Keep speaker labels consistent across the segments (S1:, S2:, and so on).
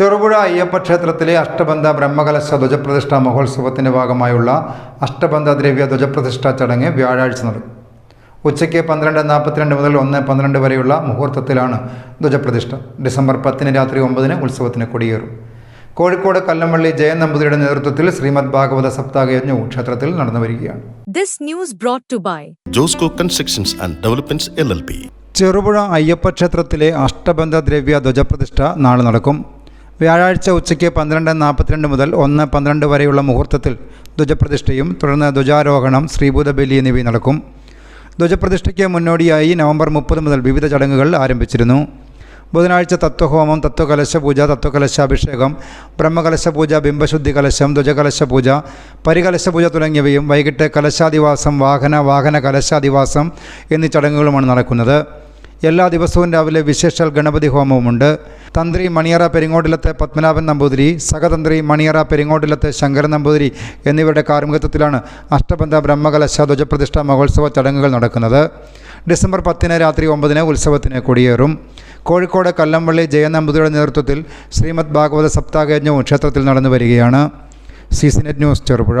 S1: ചെറുപുഴ അയ്യപ്പ ക്ഷേത്രത്തിലെ അഷ്ടബന്ധ ബ്രഹ്മകലശ ധ്വജപ്രതിഷ്ഠ മഹോത്സവത്തിന്റെ ഭാഗമായുള്ള അഷ്ടബന്ധ ദ്രവ്യ ധ്വജപ്രതിഷ്ഠ ചടങ്ങ് വ്യാഴാഴ്ച നടക്കും. ഉച്ചയ്ക്ക് പന്ത്രണ്ട് നാൽപ്പത്തിരണ്ട് മുതൽ ഒന്ന് പന്ത്രണ്ട് വരെയുള്ള മുഹൂർത്തത്തിലാണ് ധ്വജപ്രതിഷ്ഠ. ഡിസംബർ പത്തിന് രാത്രി ഒമ്പതിന് ഉത്സവത്തിന് കൊടിയേറും. കോഴിക്കോട് കല്ലമ്പള്ളി ജയൻ നമ്പൂതിരിയുടെ നേതൃത്വത്തിൽ ശ്രീമദ് ഭാഗവത സപ്താഹ യജ്ഞ ക്ഷേത്രത്തിൽ നടന്നു വരികയാണ്.
S2: This news brought to by
S3: Josco constructions and developments L L P
S1: Cherupuzha Ayyappa ക്ഷേത്രത്തിലെ അഷ്ടബന്ധ ദ്രവ്യ ധ്വജപ്രതിഷ്ഠ നാളെ നടക്കും. വ്യാഴാഴ്ച ഉച്ചയ്ക്ക് പന്ത്രണ്ട് നാൽപ്പത്തിരണ്ട് മുതൽ ഒന്ന് പന്ത്രണ്ട് വരെയുള്ള മുഹൂർത്തത്തിൽ ധ്വജപ്രതിഷ്ഠയും തുടർന്ന് ധ്വജാരോഹണം ശ്രീഭൂതബലി എന്നിവ നടക്കും. ധ്വജപ്രതിഷ്ഠയ്ക്ക് മുന്നോടിയായി നവംബർ മുപ്പത് മുതൽ വിവിധ ചടങ്ങുകൾ ആരംഭിച്ചിരുന്നു. ബുധനാഴ്ച തത്വഹോമം തത്വകലശ പൂജ തത്വകലശ അഭിഷേകം ബ്രഹ്മകലശ പൂജ ബിംബശുദ്ധി കലശം ധ്വജകലശ പൂജ പരികലശ പൂജ തുടങ്ങിയവയും വൈകിട്ട് കലശാധിവാസം വാഹന വാഹന കലശാധിവാസം എന്നീ ചടങ്ങുകളുമാണ് നടക്കുന്നത്. എല്ലാ ദിവസവും രാവിലെ വിശേഷാൽ ഗണപതി ഹോമവുമുണ്ട്. തന്ത്രി മണിയറ പെരിങ്ങോട്ടിലത്തെ പത്മനാഭൻ നമ്പൂതിരി സഹതന്ത്രി മണിയറ പെരിങ്ങോട്ടിലത്തെ ശങ്കരൻ നമ്പൂതിരി എന്നിവരുടെ കാർമ്മികത്വത്തിലാണ് അഷ്ടബന്ധ ബ്രഹ്മകലശ ധ്വജപ്രതിഷ്ഠാ മഹോത്സവ ചടങ്ങുകൾ നടക്കുന്നത്. ഡിസംബർ പത്തിന് രാത്രി ഒമ്പതിന് ഉത്സവത്തിന് കൊടിയേറും. കോഴിക്കോട് കല്ലംപള്ളി ജയൻ നമ്പൂതിരിയുടെ നേതൃത്വത്തിൽ ശ്രീമദ് ഭാഗവത സപ്താഹയജ്ഞവും ക്ഷേത്രത്തിൽ നടന്നു വരികയാണ് C C net news Cherupuzha.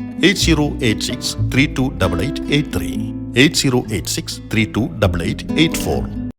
S3: 8086 328883, 8086 328884.